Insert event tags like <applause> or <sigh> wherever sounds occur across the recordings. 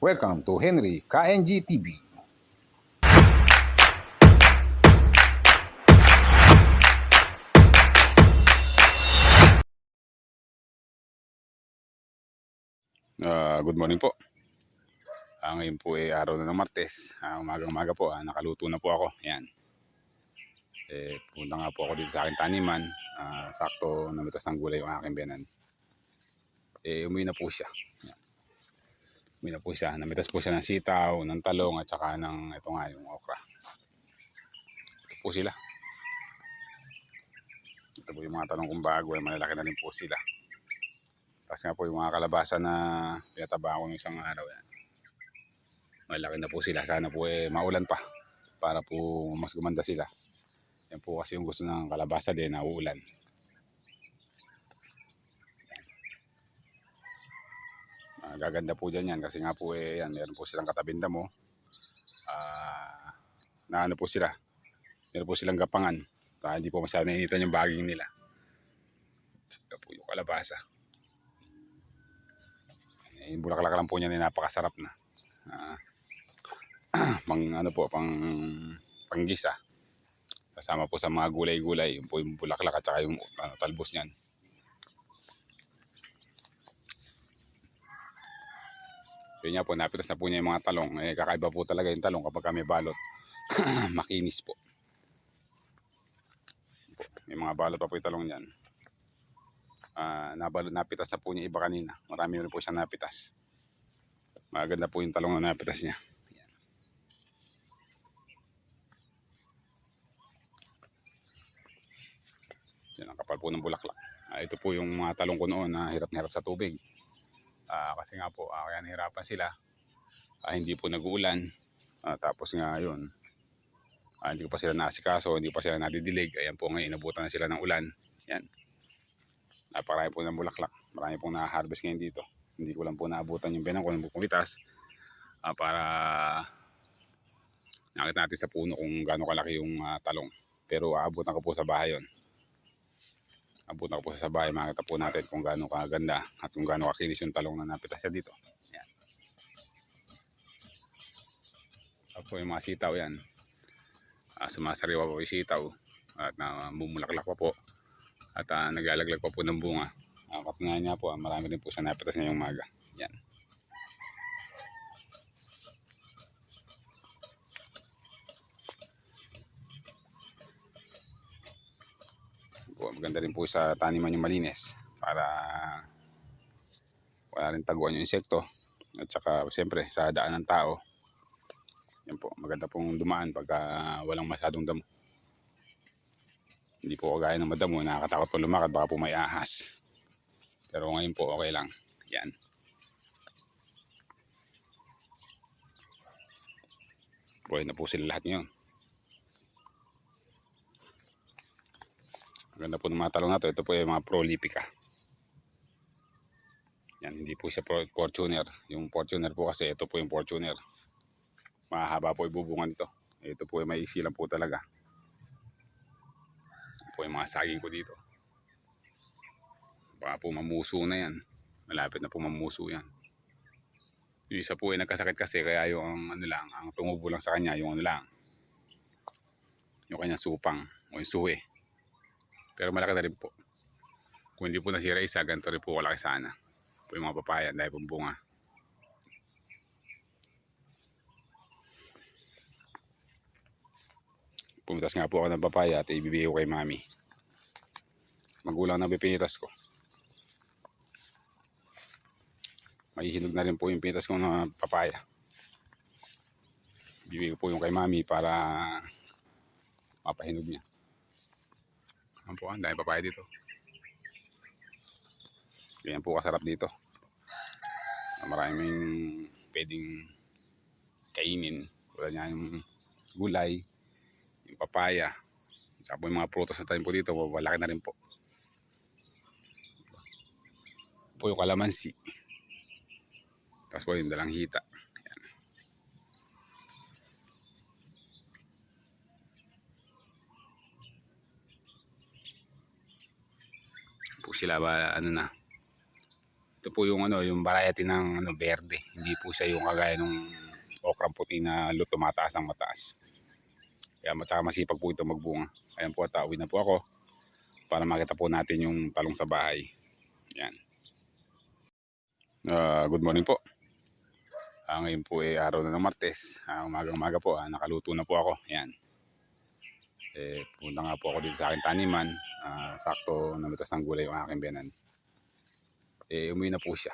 Welcome to Henry KNG TV. Ah, good morning po. Ah, ngayon po ay araw na ng Martes. Ah, umagang-umaga po, ah, nakaluto na po ako. Yan. Eh, punta nga po ako dito sa aking taniman. Ah, sakto namitas ng gulay yung aking benan. Eh, umuwi na po siya. Umuwi na po siya. Namitas po siya ng sitaw, ng talong, at saka ng, ito nga, yung okra. Ito po sila. Ito po yung mga talong kong bago. Eh, malalaki na rin po sila. Kasi nga po yung mga kalabasa na pinataba ko ng isang araw yan. Malaki na po sila. Sana po eh maulan pa para po mas gumanda sila. Yan po kasi yung gusto ng kalabasa din na uulan. Ah, gaganda po dyan yan kasi nga po eh yan, meron po silang katabinda mo. Ah, na ano po sila. Meron po silang gapangan. Kaya hindi po masyadong initan yung baging nila. Ito po yung kalabasa. Eh, yung bulaklak lang po niya na napakasarap na. Ah, <clears throat> pang ano po, pang panggisa. Kasama po sa mga gulay-gulay, yung po yung bulaklak at saka yung ano, talbos niyan. Yun po, napitas na po niya yung mga talong. Eh, kakaiba po talaga yung talong kapag kami balot. <clears throat> Makinis po. May mga balot pa po yung talong niyan. Ah, nabalot, napitas na po niya iba kanina. Marami rin po siya napitas. Maganda po yung talong na napitas niya. Ayan. Yan ang kapal po ng bulaklak. Ah, ito po yung mga talong ko noon na hirap na hirap sa tubig. Ah, kasi nga po, ah, kaya nahirapan sila. Ah, hindi po nag-uulan. Ah, tapos nga yun, ah, hindi pa sila nasikaso, hindi pa sila nadidilig. Ayan po ngayon, inabutan na sila ng ulan. Yan. Napakarami po ng bulaklak. Marami pong na-harvest ngayon dito. Hindi ko lang po naabutan yung benang ko ng bukulitas ah, para nakita natin sa puno kung gaano kalaki yung ah, talong. Pero aabutan ko po sa bahay yon. Abutan ko po sa bahay, makita po natin kung gaano kaganda at kung gaano kakinis yung talong na napitas siya dito. Yan. Ako yung mga sitaw yan. Ah, sumasariwa po yung sitaw at namumulaklak pa po at ah, naglalaglag pa po ng bunga. Uh, nga niya po, ah, marami rin po sa napitas ngayong umaga. Yan. Maganda rin po sa taniman yung malinis para wala rin taguan yung insekto. At saka siyempre sa daan ng tao yan po maganda pong dumaan pagka walang masyadong damo. Hindi po kagaya ng madamo nakakatakot po lumakad baka po may ahas. Pero ngayon po okay lang. Yan. Buhay na po sila lahat ngayon Ganda po ng mga talong na to. Ito po yung mga prolifica. Yan, hindi po siya Fortuner. Yung Fortuner po kasi, ito po yung Fortuner. Mahaba po ibubungan nito. Ito po yung may isilang po talaga. Ito po yung mga saging ko dito. Baka po mamuso na yan. Malapit na po mamuso yan. Yung isa po ay nagkasakit kasi kaya yung ano lang, ang tumubo lang sa kanya, yung ano lang, yung kanya supang o yung suwe. Pero malaki na rin po. Kung hindi po nasira isa, ganito rin po kalaki sana. Po yung mga papaya, dahil pong bunga. Pumitas nga po ako ng papaya at ibibigay ko kay mami. Magulang na pipinitas ko. Mahihinog na rin po yung pinitas ko ng papaya. Ibibigay ko po yung kay mami para mapahinog niya. Ayan po, ang dahil papaya dito. Ganyan po kasarap dito. Maraming pwedeng kainin. Tulad niya yung gulay, yung papaya, saka po yung mga prutas na tayo po dito, malaki na rin po. Po yung kalamansi. Tapos po yung dalang hita. Sila ba ano na Ito po yung ano, yung variety ng ano, berde. Hindi po siya yung kagaya ng okrang puti na luto mataas ang mataas. Kaya matsaka masipag po ito magbunga. Ayan po at uwi na po ako para makita po natin yung talong sa bahay. Yan. Ah, good morning po. Ah, ngayon po ay araw na ng Martes. Ah, umagang-umaga po, ah, nakaluto na po ako. Yan. Eh, punta nga po ako dito sa aking taniman. Ah, sakto namitas ng gulay yung aking biyanan. Eh, umuwi na po siya.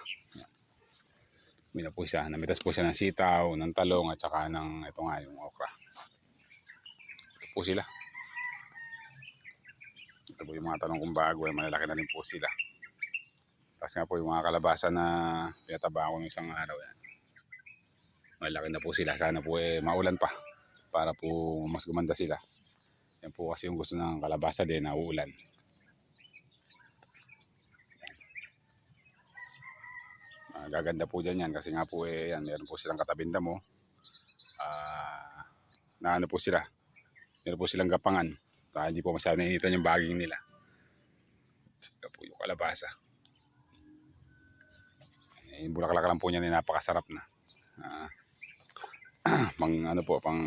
Umuwi na po siya. Namitas po siya ng sitaw, ng talong, at saka ng, ito nga, yung okra. Ito po sila. Ito po yung mga talong kong bago. Eh, malalaki na rin po sila. Tapos nga po yung mga kalabasa na pinataba ko ng isang araw. Yan. Malaki na po sila. Sana po eh, maulan pa para po mas gumanda sila. Yan po kasi yung gusto ng kalabasa din na uulan. Ah, gaganda po dyan yan kasi nga po eh, yan, meron po silang katabing damo. Ah, na ano po sila. Meron po silang gapangan. Ah, hindi po masyadong nainitan yung baging nila. Ito po yung kalabasa. Eh, yung bulaklak lang po niya na napakasarap na. Ah, <clears throat> pang ano po, pang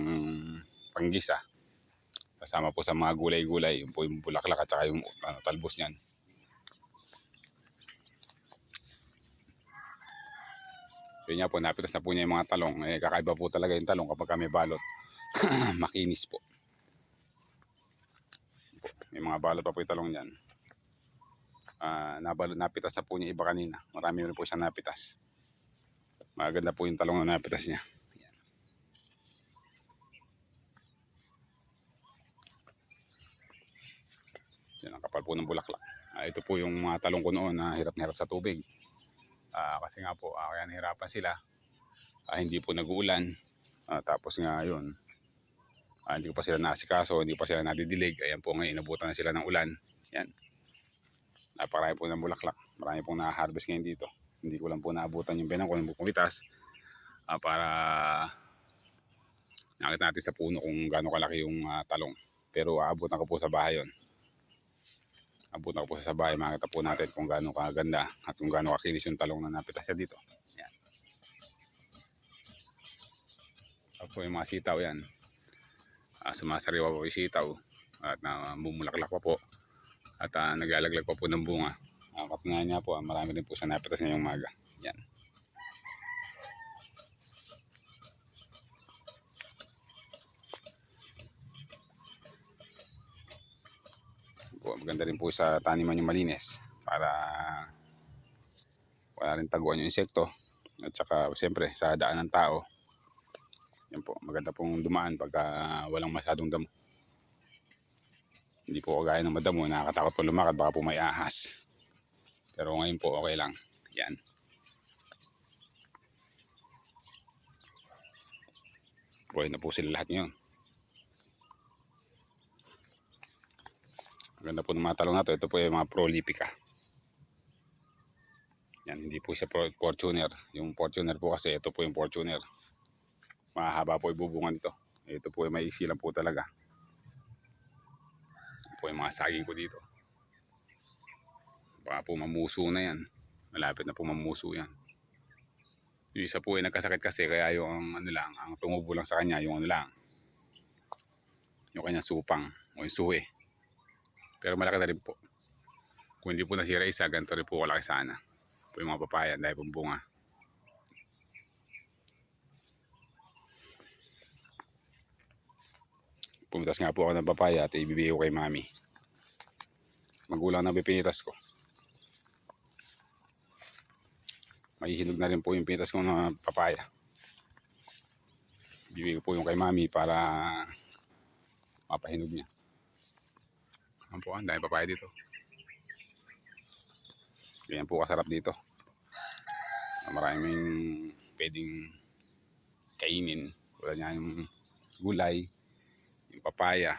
panggisa. Kasama po sa mga gulay-gulay, yung po yung bulaklak at saka yung ano, talbos niyan. So yun po, napitas na po niya yung mga talong. Eh, kakaiba po talaga yung talong kapag kami balot. <clears throat> Makinis po. May mga balot pa po yung talong niyan. Ah, nabalot, napitas na po niya iba kanina. Marami rin po siya napitas. Maganda po yung talong na napitas niya. Yan ang kapal po ng bulaklak. Ah, ito po yung mga talong ko noon na hirap na hirap sa tubig. Ah, kasi nga po, ah, kaya nahirapan sila. Ah, hindi po nag-uulan. Ah, tapos nga yun, ah, hindi ko pa sila naasikaso, hindi pa sila nadidilig. Ayan po ngayon, inabutan na sila ng ulan. Yan. Napakarami po ng bulaklak. Marami pong na-harvest ngayon dito. Hindi ko lang po naabutan yung benang ko ng bukumitas ah, para nakita natin sa puno kung gaano kalaki yung ah, talong. Pero aabutan ko po sa bahay yon abutan ko po sa bahay, makita po natin kung gaano kaganda at kung gaano kakinis yung talong na napitas siya dito. Yan. Ako po yung mga sitaw yan. Uh, sumasariwa po yung sitaw at uh, bumulaklak pa po at uh, naglalaglag pa po ng bunga. Uh, kapingan niya po, ah, marami rin po siya napitas ngayong umaga. Yan. po, maganda rin po sa taniman yung malinis para wala rin taguan yung insekto. At saka siyempre sa daan ng tao yan po maganda pong dumaan pagka walang masyadong damo. Hindi po kagaya ng madamo nakakatakot po lumakad baka po may ahas. Pero ngayon po okay lang. Yan. Buhay na po sila lahat ngayon Maganda po ng mga talong na to. Ito po yung mga prolifica. Yan, hindi po siya Fortuner. Yung Fortuner po kasi, ito po yung Fortuner. Mahaba po ibubungan nito. Ito po yung maiksi lang po talaga. Ito po yung mga saging ko dito. Baka po mamuso na yan. Malapit na po mamuso yan. Yung isa po ay nagkasakit kasi kaya yung ano lang, ang tumubo lang sa kanya, yung ano lang, yung kanyang supang o yung suwi. Pero malaki na rin po. Kung hindi po nasira isa, ganito rin po kalaki sana. Po yung mga papaya, dahil pong bunga. Pumitas nga po ako ng papaya at ibibigay ko kay mami. Magulang na pipinitas ko. Mahihinog na rin po yung pinitas ko ng papaya. Ibibigay ko po yung kay mami para mapahinog niya. Ang dahil papaya dito. Ganyan po kasarap dito. Maraming pwedeng kainin. Wala niya yung gulay, yung papaya.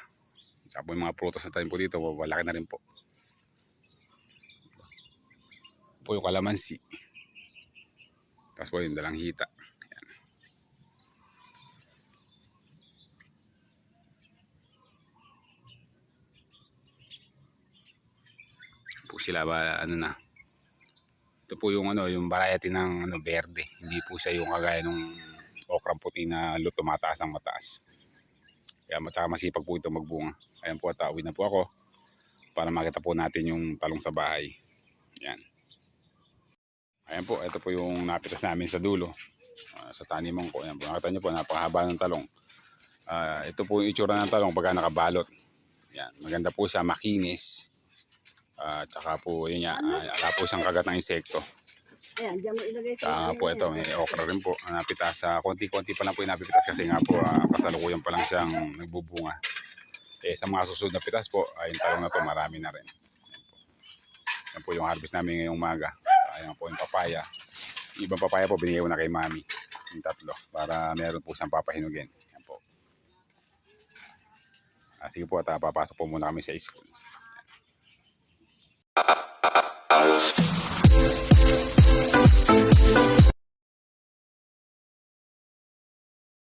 Saka po yung mga prutas na tayo po dito, malaki na rin po. Po yung kalamansi. Tapos po yung dalang hita. Sila ba ano na Ito po yung ano, yung variety ng ano, verde. Hindi po siya yung kagaya ng okrang puti na tumataas ang mataas. Kaya matsaka masipag po ito magbunga. Ayan po at na po ako para makita po natin yung talong sa bahay. Yan. Ayan po, ito po yung napitas namin sa dulo. ah, sa taniman ko. Ayan po, nakita nyo po, napakahaba ng talong. Ah, ito po yung itsura ng talong pagka nakabalot. Yan, maganda po siya, makinis. Ah, tsaka po, yun nga, ah, wala po siyang kagat ng insekto. Ayan, diyan mo ilagay sa Saka po ito, may okra rin po. ah, Napitas sa konti-konti pa lang po yung napipitas kasi nga po ah, kasalukuyan pa lang siyang nagbubunga. Eh, sa mga susunod na pitas po, ay yung talong na to marami na rin. Yan po. Yung harvest namin ngayong umaga. Ayan po yung papaya. Yung ibang papaya po, binigay ko na kay mami. Yung tatlo. Para meron po siyang papahinugin. Yan po. Ah, sige po, at ah, papasok po muna kami sa school. Jazz.